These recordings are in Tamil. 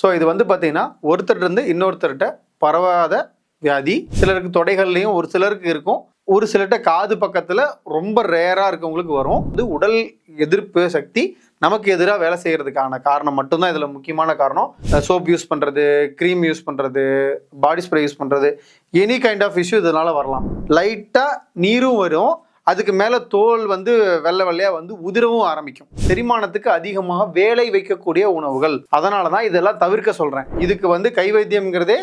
ஸோ இது வந்து பார்த்தீங்கன்னா ஒருத்தர்கிட்ட இருந்து இன்னொருத்தர்கிட்ட பரவாத வியாதி சிலருக்கு தொடைகள்லையும் ஒரு சிலருக்கு இருக்கும். ஒரு சிலர்கிட்ட காது பக்கத்தில் ரொம்ப ரேராக இருக்கவங்களுக்கு வரும். இது உடல் எதிர்ப்பு சக்தி நமக்கு எதிராக வேலை செய்கிறதுக்கான காரணம் மட்டும்தான் இதில் முக்கியமான காரணம். சோப் யூஸ் பண்ணுறது க்ரீம் யூஸ் பண்ணுறது பாடி ஸ்ப்ரே யூஸ் பண்ணுறது எனி கைண்ட் ஆஃப் இஷ்யூ இதனால் வரலாம். லைட்டாக நீரும் வரும். அதுக்கு மேலே தோல் வந்து வெள்ளை வெள்ளையாக வந்து உதிரவும் ஆரம்பிக்கும். செரிமானத்துக்கு அதிகமாக வேலை வைக்கக்கூடிய உணவுகள். அதனால தான் இதெல்லாம் தவிர்க்க சொல்கிறேன் இதுக்கு வந்து கை வைத்தியம்ங்கிறதே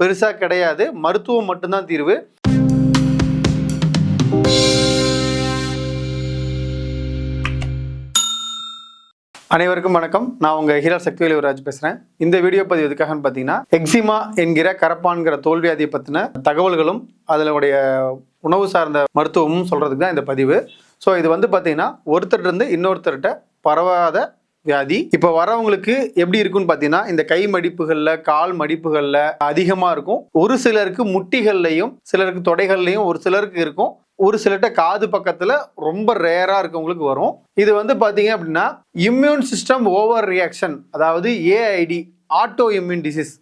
பெருசாக கிடையாது. மருத்துவம் மட்டும்தான் தீர்வு. அனைவருக்கும் வணக்கம். நான் உங்க ஹீரா சக்திவேல் யுவராஜ் பேசுறேன். இந்த வீடியோ பதிவு எதுக்காகன்னு பார்த்தீங்கன்னா எக்ஸிமா என்கிற கரப்பான்கிற தோல்வியாதியை பற்றின தகவல்களும் அதனுடைய உணவு சார்ந்த மருத்துவமும் சொல்றதுக்கு தான் இந்த பதிவு. ஸோ இது வந்து பார்த்தீங்கன்னா ஒருத்தர் இருந்து இன்னொருத்தர்கிட்ட பரவாத வியாதி. இப்போ வரவங்களுக்கு எப்படி இருக்குன்னு பார்த்தீங்கன்னா இந்த கை மடிப்புகளில் கால் மடிப்புகளில் அதிகமாக இருக்கும். ஒரு சிலருக்கு முட்டிகள்லையும் சிலருக்கு தொடைகள்லையும் ஒரு சிலருக்கு இருக்கும். ஒரு சிலட்ட காது பக்கத்தில் ரொம்ப ரேராக இருக்கவங்களுக்கு வரும். இது வந்து பார்த்தீங்க அப்படின்னா இம்யூன் சிஸ்டம் ஓவர் ரியாக்ஷன் அதாவது ஏஐடி ஆட்டோ இம்யூன் டிசீஸ்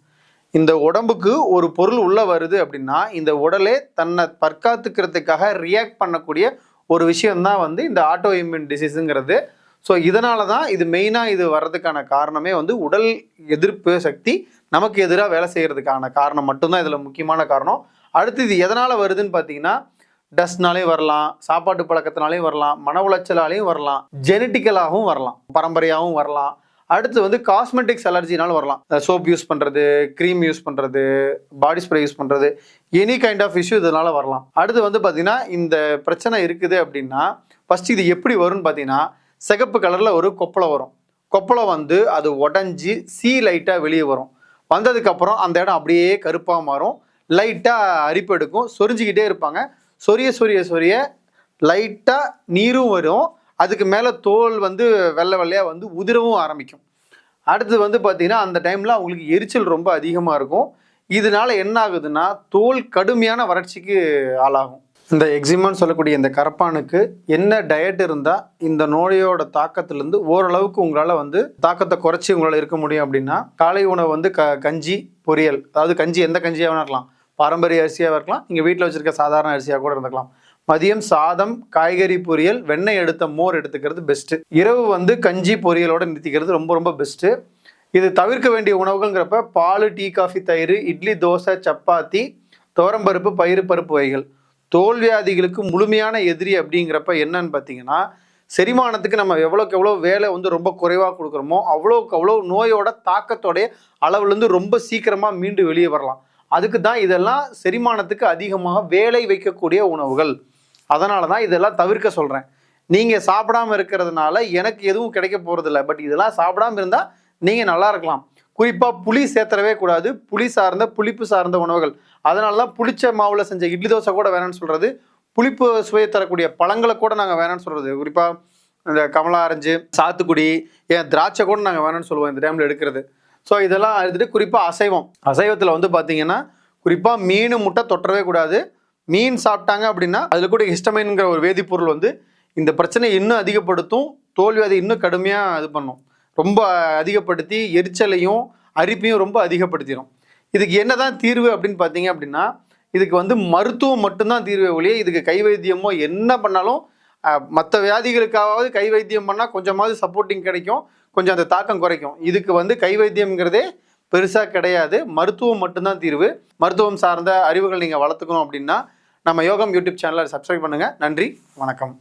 இந்த உடம்புக்கு ஒரு பொருள் உள்ள வருது அப்படின்னா இந்த உடலே தன்னை தற்காத்துக்கிறதுக்காக ரியாக்ட் பண்ணக்கூடிய ஒரு விஷயம்தான் வந்து இந்த ஆட்டோ இம்யூன் டிசீஸுங்கிறது ஸோ இதனால தான் இது மெயினாக இது வர்றதுக்கான காரணமே வந்து உடல் எதிர்ப்பு சக்தி நமக்கு எதிராக வேலை செய்கிறதுக்கான காரணம் மட்டும்தான் இதில் முக்கியமான காரணம். அடுத்து இது எதனால் வருதுன்னு பார்த்தீங்கன்னா டஸ்ட்னாலேயும் வரலாம் சாப்பாட்டு பழக்கத்தினாலே வரலாம் மன உளைச்சலாலையும் வரலாம் ஜெனட்டிக்கலாகவும் வரலாம் பரம்பரையாகவும் வரலாம். அடுத்து வந்து காஸ்மெட்டிக்ஸ் அலர்ஜினாலும் வரலாம். சோப் யூஸ் பண்ணுறது க்ரீம் யூஸ் பண்ணுறது பாடி ஸ்ப்ரே யூஸ் பண்ணுறது எனி கைண்ட் ஆஃப் இஷ்யூ இதனால வரலாம். அடுத்து வந்து பார்த்தீங்கன்னா இந்த பிரச்சனை இருக்குது அப்படின்னா ஃபஸ்ட்டு இது எப்படி வரும்னு பார்த்தீங்கன்னா சிகப்பு கலரில் ஒரு கொப்பளம் வரும். கொப்பளம் வந்து அது உடஞ்சி சீ லைட்டாக வெளியே வரும். வந்ததுக்கப்புறம் அந்த இடம் அப்படியே கருப்பாக மாறும். லைட்டாக அரிப்பு எடுக்கும். சொரிஞ்சிக்கிட்டே இருப்பாங்க. சொரிய சொரிய சொரிய லைட்டாக நீரும் வரும். அதுக்கு மேலே தோல் வந்து வெள்ளை வெள்ளையாக வந்து உதிரவும் ஆரம்பிக்கும். அடுத்து வந்து பார்த்திங்கன்னா அந்த டைமில் அவங்களுக்கு எரிச்சல் ரொம்ப அதிகமாக இருக்கும். இதனால என்ன ஆகுதுன்னா தோல் கடுமையான வறட்சிக்கு ஆளாகும். இந்த எக்ஸிமான்னு சொல்லக்கூடிய இந்த கரப்பானுக்கு என்ன டயட் இருந்தால் இந்த நோயோட தாக்கத்திலேருந்து ஓரளவுக்கு உங்களால் வந்து தாக்கத்தை குறைச்சி உங்களால் இருக்க முடியும் அப்படின்னா காலை உணவு வந்து க கஞ்சி பொரியல். அதாவது கஞ்சி எந்த கஞ்சியாக வேணா இருக்கலாம். பாரம்பரிய அரிசியாக இருக்கலாம். நீங்கள் வீட்டில் வச்சுருக்க சாதாரண அரிசியாக கூட இருந்துக்கலாம். மதியம் சாதம் காய்கறி பொரியல் வெண்ணெய் எடுத்த மோர் எடுத்துக்கிறது பெஸ்ட்டு இரவு வந்து கஞ்சி பொரியலோடு நிறுத்திக்கிறது ரொம்ப ரொம்ப பெஸ்ட்டு இது தவிர்க்க வேண்டிய உணவுகள்ங்கிறப்ப பால் டீ காஃபி தயிர் இட்லி தோசை சப்பாத்தி துவரம்பருப்பு பயிறு பருப்பு வகைகள். தோல்வியாதிகளுக்கு முழுமையான எதிரி அப்படிங்கிறப்ப என்னன்னு பார்த்தீங்கன்னா செரிமானத்துக்கு நம்ம எவ்வளோக்கு எவ்வளோ வேலை வந்து ரொம்ப குறைவாக கொடுக்குறோமோ அவ்வளோக்கு அவ்வளோ நோயோட தாக்கத்தோடைய அளவுலேருந்து ரொம்ப சீக்கிரமாக மீண்டு வெளியே வரலாம். அதுக்கு தான் இதெல்லாம் செரிமானத்துக்கு அதிகமாக வேலை வைக்கக்கூடிய உணவுகள். அதனால தான் இதெல்லாம் தவிர்க்க சொல்கிறேன் நீங்கள் சாப்பிடாம இருக்கிறதுனால எனக்கு எதுவும் கிடைக்க போகிறதில்ல பட் இதெல்லாம் சாப்பிடாம இருந்தால் நீங்கள் நல்லா இருக்கலாம். குறிப்பாக புளி சேர்த்துறவே கூடாது. புளி சார்ந்த புளிப்பு சார்ந்த உணவுகள். அதனால தான் புளிச்ச மாவில் செஞ்ச இட்லி தோசை கூட வேணாம்னு சொல்கிறது புளிப்பு சுவையை தரக்கூடிய பழங்களை கூட நாங்கள் வேணாம்னு சொல்கிறது குறிப்பாக இந்த கமலா ஆரஞ்சு சாத்துக்குடி ஏன் திராட்சை கூட நாங்கள் வேணாம்னு சொல்லுவோம். இந்த டைமில் எடுக்கிறது. ஸோ இதெல்லாம் எடுத்துட்டு குறிப்பாக அசைவம். அசைவத்தில் வந்து பார்த்தீங்கன்னா குறிப்பாக மீன் முட்டை தொட்டவே கூடாது. மீன் சாப்பிட்டாங்க அப்படின்னா அதில் கூட ஹிஸ்டமைனுங்கிற ஒரு வேதிப்பொருள் வந்து இந்த பிரச்சனையை இன்னும் அதிகப்படுத்தும் தோல்வியாதி இன்னும் கடுமையாக இது பண்ணும். ரொம்ப அதிகப்படுத்தி எரிச்சலையும் அரிப்பையும் ரொம்ப அதிகப்படுத்திடும் இதுக்கு என்ன தான் தீர்வு அப்படின்னு பார்த்தீங்க அப்படின்னா இதுக்கு வந்து மருத்துவம் மட்டும்தான் தீர்வே ஒழிய இதுக்கு கை வைத்தியமோ என்ன பண்ணாலும் மற்ற வியாதிகளுக்காவது கை வைத்தியம் பண்ணால் கொஞ்சமாவது சப்போர்ட்டிங் கிடைக்கும். கொஞ்சம் அந்த தாக்கம் குறைக்கும். இதுக்கு வந்து கை வைத்தியம்ங்கிறதே பெருசாக கிடையாது. மருத்துவம் மட்டும்தான் தீர்வு. மருத்துவம் சார்ந்த அறிவுகள் நீங்கள் வளர்த்துக்கணும் அப்படின்னா நம்ம யோகம் யூடியூப் சேனலை சப்ஸ்கிரைப் பண்ணுங்கள் நன்றி. வணக்கம்.